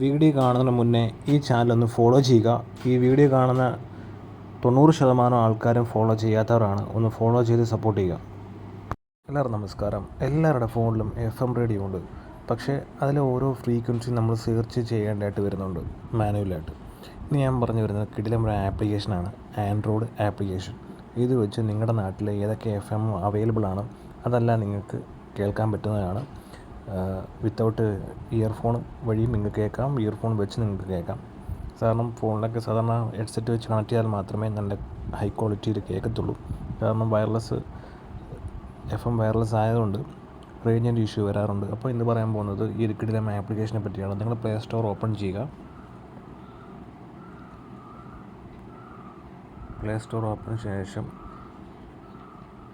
Video കാണുന്നതിന് മുന്നേ ഈ ചാനൽ ഒന്ന് ഫോളോ ചെയ്യുക. ഈ വീഡിയോ കാണുന്ന തൊണ്ണൂറ് ശതമാനം ആൾക്കാരും ഫോളോ ചെയ്യാത്തവരാണ്. ഒന്ന് ഫോളോ ചെയ്ത് സപ്പോർട്ട് ചെയ്യുക. എല്ലാവർക്കും നമസ്കാരം. എല്ലാവരുടെ ഫോണിലും എഫ് എം റേഡിയോ ഉണ്ട്. പക്ഷേ അതിലെ ഓരോ ഫ്രീക്വൻസി നമ്മൾ സെർച്ച് ചെയ്യേണ്ടതായിട്ട് വരുന്നുണ്ട്. മാനുവലായിട്ട് ഇനി ഞാൻ പറഞ്ഞു വരുന്നത് കിടിലം ഒരു ആപ്ലിക്കേഷനാണ് ആൻഡ്രോയിഡ് ആപ്ലിക്കേഷൻ ഇത് വെച്ച് നിങ്ങളുടെ നാട്ടിൽ ഏതൊക്കെ എഫ് എം അവൈലബിൾ ആണ്? അതെല്ലാം നിങ്ങൾക്ക് കേൾക്കാൻ പറ്റുന്നതാണ്. വിത്തൗട്ട് ഇയർഫോൺ വഴിയും നിങ്ങൾക്ക് കേൾക്കാം ഇയർഫോൺ വെച്ച് നിങ്ങൾക്ക് കേൾക്കാം. കാരണം ഫോണിലൊക്കെ സാധാരണ ഹെഡ്സെറ്റ് വെച്ച് കണക്ട് ചെയ്താൽ മാത്രമേ നല്ല ഹൈ ക്വാളിറ്റിയിൽ കേൾക്കത്തുള്ളൂ. കാരണം വയർലെസ് എഫ് എം വയർലെസ് ആയതുകൊണ്ട് റേഞ്ചിന്റെ ഇഷ്യൂ വരാറുണ്ട്. അപ്പോൾ ഇന്ന് പറയാൻ പോകുന്നത് ഈ കിടിലം ആപ്ലിക്കേഷനെ പറ്റിയാണ്. നിങ്ങൾ പ്ലേ സ്റ്റോർ ഓപ്പൺ ചെയ്യുക. പ്ലേ സ്റ്റോർ ഓപ്പൺ ശേഷം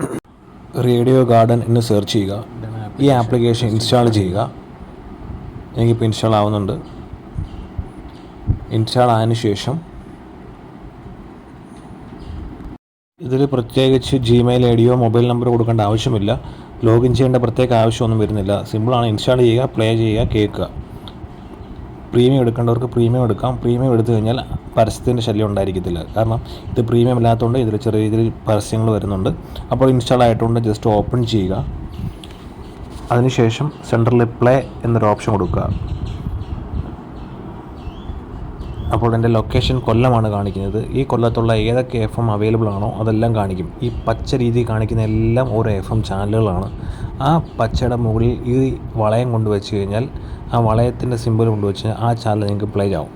റേഡിയോ ഗാർഡൻ എന്ന് സെർച്ച് ചെയ്യുക. ഈ ആപ്ലിക്കേഷൻ ഇൻസ്റ്റാൾ ചെയ്യുക. എനിക്കിപ്പോൾ ഇൻസ്റ്റാൾ ആവുന്നുണ്ട്. ഇൻസ്റ്റാൾ ആയതിനു ശേഷം ഇതിൽ പ്രത്യേകിച്ച് ജിമെയിൽ ഐ ഡിയോ മൊബൈൽ നമ്പർ കൊടുക്കേണ്ട ആവശ്യമില്ല. ലോഗിൻ ചെയ്യേണ്ട പ്രത്യേക ആവശ്യമൊന്നും വരുന്നില്ല. സിമ്പിളാണ് ഇൻസ്റ്റാൾ ചെയ്യുക പ്ലേ ചെയ്യുക കേൾക്കുക. പ്രീമിയം എടുക്കേണ്ടവർക്ക് പ്രീമിയം എടുക്കാം. പ്രീമിയം എടുത്തു കഴിഞ്ഞാൽ പരസ്യത്തിന്റെ ശല്യം ഉണ്ടായിരിക്കത്തില്ല. കാരണം ഇത് പ്രീമിയം ഇല്ലാത്തതുകൊണ്ട് ഇതിൽ ചെറിയ രീതിയിൽ പരസ്യങ്ങൾ വരുന്നുണ്ട്. അപ്പോൾ ഇൻസ്റ്റാൾ ആയിട്ടുണ്ട്. ജസ്റ്റ് ഓപ്പൺ ചെയ്യുക. അതിനുശേഷം സെന്ററിൽ പ്ലേ എന്നൊരു ഓപ്ഷൻ കൊടുക്കുക. അപ്പോൾ എന്റെ ലൊക്കേഷൻ കൊല്ലമാണ് കാണിക്കുന്നത്. ഈ കൊല്ലത്തുള്ള ഏതൊക്കെ എഫ് എം അവൈലബിൾ ആണോ അതെല്ലാം കാണിക്കും. ഈ പച്ച രീതി കാണിക്കുന്ന എല്ലാം ഓരോ എഫ് എം ചാനലുകളാണ് ആ പച്ചയുടെ മുകളിൽ ഈ വളയം കൊണ്ട് വെച്ച് കഴിഞ്ഞാൽ ആ വളയത്തിന്റെ സിമ്പിൾ കൊണ്ട് വെച്ച് ആ ചാനൽ നിങ്ങൾക്ക് പ്ലേ ആവും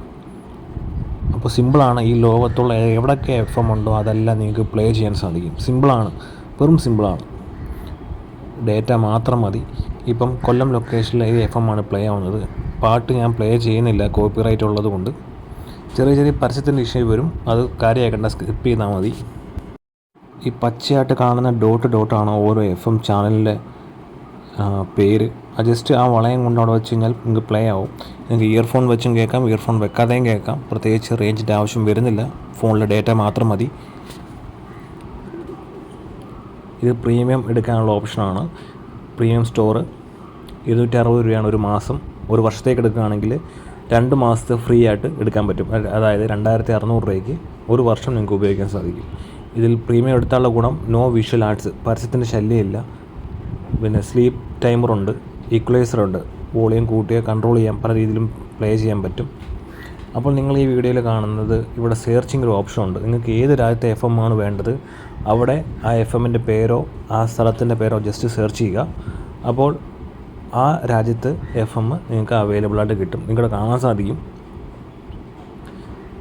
അപ്പോൾ സിമ്പിളാണ് ഈ ലോകത്തുള്ള എവിടെയൊക്കെ എഫ് എം ഉണ്ടോ അതെല്ലാം നിങ്ങൾക്ക് പ്ലേ ചെയ്യാൻ സാധിക്കും. സിമ്പിളാണ് വെറും സിമ്പിളാണ് ഡേറ്റ മാത്രം മതി. ഇപ്പം കൊല്ലം ലൊക്കേഷനിൽ ഈ എഫ് എം ആണ് പ്ലേ ആവുന്നത്. പാട്ട് ഞാൻ പ്ലേ ചെയ്യുന്നില്ല കോപ്പിറൈറ്റ് ഉള്ളത് കൊണ്ട് ചെറിയ ചെറിയ പരസ്യത്തിന്റെ ഇഷ്യൂ വരും. അത് കാര്യമാക്കേണ്ട സ്കിപ്പ് ചെയ്താൽ മതി. ഈ പച്ചയായിട്ട് കാണുന്ന ഡോട്ട് ഡോട്ടാണ് ഓരോ എഫ് എം ചാനലിന്റെ പേര്. ജസ്റ്റ് ആ വളയം കൊണ്ട് അവിടെ വെച്ച് കഴിഞ്ഞാൽ നിങ്ങൾക്ക് പ്ലേ ആവും. നിങ്ങൾക്ക് ഇയർഫോൺ വെച്ചും കേൾക്കാം ഇയർഫോൺ വെക്കാതെയും കേൾക്കാം. പ്രത്യേകിച്ച് റേഞ്ചിന്റെ ആവശ്യം വരുന്നില്ല. ഫോണിലെ ഡേറ്റ മാത്രം മതി. ഇത് പ്രീമിയം എടുക്കാനുള്ള ഓപ്ഷനാണ്. പ്രീമിയം സ്റ്റോർ ഇരുന്നൂറ്റി അറുപത് രൂപയാണ് ഒരു മാസം. ഒരു വർഷത്തേക്ക് എടുക്കുകയാണെങ്കിൽ രണ്ട് മാസത്തെ ഫ്രീ ആയിട്ട് എടുക്കാൻ പറ്റും. അതായത് രണ്ടായിരത്തി അറുന്നൂറ് രൂപയ്ക്ക് ഒരു വർഷം നിങ്ങൾക്ക് ഉപയോഗിക്കാൻ സാധിക്കും. ഇതിൽ പ്രീമിയം എടുത്താലുള്ള ഗുണം നോ വിഷ്വൽ ആർട്സ് പരസ്യത്തിന്റെ ശല്യമില്ല. പിന്നെ സ്ലീപ്പ് ടൈമറുണ്ട് ഈക്വലൈസറുണ്ട് വോളിയം കൂട്ടിയ കൺട്രോൾ ചെയ്യാൻ പല രീതിയിലും പ്ലേ ചെയ്യാൻ പറ്റും. അപ്പോൾ നിങ്ങൾ ഈ വീഡിയോയിൽ കാണുന്നത് ഇവിടെ സെർച്ചിങ് ഒരു ഓപ്ഷൻ ഉണ്ട്. നിങ്ങൾക്ക് ഏത് രാജ്യത്തെ എഫ് എം ആണ് വേണ്ടത്? അവിടെ ആ എഫ് എമ്മിന്റെ പേരോ ആ സ്ഥലത്തിന്റെ പേരോ ജസ്റ്റ് സെർച്ച് ചെയ്യുക. അപ്പോൾ ആ രാജ്യത്ത് എഫ് എം നിങ്ങൾക്ക് അവൈലബിൾ ആയിട്ട് കിട്ടും. നിങ്ങളുടെ കാണാൻ സാധിക്കും.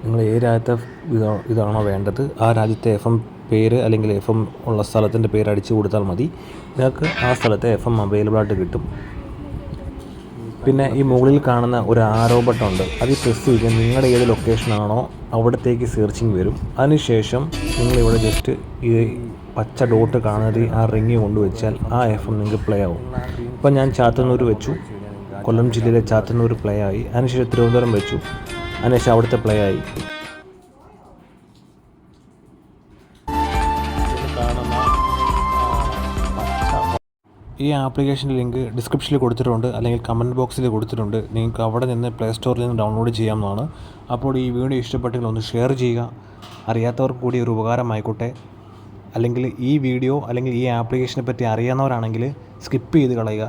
നിങ്ങൾ ഏത് രാജ്യത്തെ ഇതാ ഇതാണോ വേണ്ടത് ആ രാജ്യത്തെ എഫ് എം പേര് അല്ലെങ്കിൽ എഫ് എം ഉള്ള സ്ഥലത്തിന്റെ പേര് അടിച്ചു കൊടുത്താൽ മതി. നിങ്ങൾക്ക് ആ സ്ഥലത്തെ എഫ് എം അവൈലബിൾ ആയിട്ട് കിട്ടും. പിന്നെ ഈ മുകളിൽ കാണുന്ന ഒരു ആരോ ബട്ടൺ ഉണ്ട്. അത് പ്രസ് ചെയ്ത് നിങ്ങളുടെ ഏത് ലൊക്കേഷനാണോ അവിടത്തേക്ക് സെർച്ചിങ് വരും. അതിനുശേഷം നിങ്ങളിവിടെ ജസ്റ്റ് ഈ പച്ച ഡോട്ട് കാണാതെ ആ റിങ് കൊണ്ടുവച്ചാൽ ആ എഫ് എം നിങ്ങൾക്ക് പ്ലേ ആവും. ഇപ്പം ഞാൻ ചാത്തന്നൂർ വെച്ചു. കൊല്ലം ജില്ലയിലെ ചാത്തന്നൂർ പ്ലേ ആയി. അതിനുശേഷം തിരുവനന്തപുരം വെച്ചു. അതിനുശേഷം അവിടുത്തെ പ്ലേ ആയി. ഈ ആപ്ലിക്കേഷന്റെ ലിങ്ക് ഡിസ്ക്രിപ്ഷനിൽ കൊടുത്തിട്ടുണ്ട് അല്ലെങ്കിൽ കമന്റ് ബോക്സിൽ കൊടുത്തിട്ടുണ്ട്. നിങ്ങൾക്ക് അവിടെ നിന്ന് പ്ലേ സ്റ്റോറിൽ നിന്ന് ഡൗൺലോഡ് ചെയ്യാവുന്നതാണ്. അപ്പോൾ ഈ വീഡിയോ ഇഷ്ടപ്പെട്ടെങ്കിൽ ഒന്ന് ഷെയർ ചെയ്യുക. അറിയാത്തവർക്ക് കൂടി ഒരു ഉപകാരമായിക്കോട്ടെ. അല്ലെങ്കിൽ ഈ വീഡിയോ അല്ലെങ്കിൽ ഈ ആപ്ലിക്കേഷനെ പറ്റി അറിയാവുന്നവരാണെങ്കിൽ സ്കിപ്പ് ചെയ്ത് കളയുക.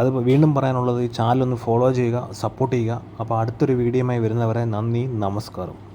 അത് വീണ്ടും പറയാനുള്ളത് ഈ ചാനൽ ഒന്ന് ഫോളോ ചെയ്യുക സപ്പോർട്ട് ചെയ്യുക. അപ്പോൾ അടുത്തൊരു വീഡിയോയുമായി വരുന്നവരെ നന്ദി നമസ്കാരം.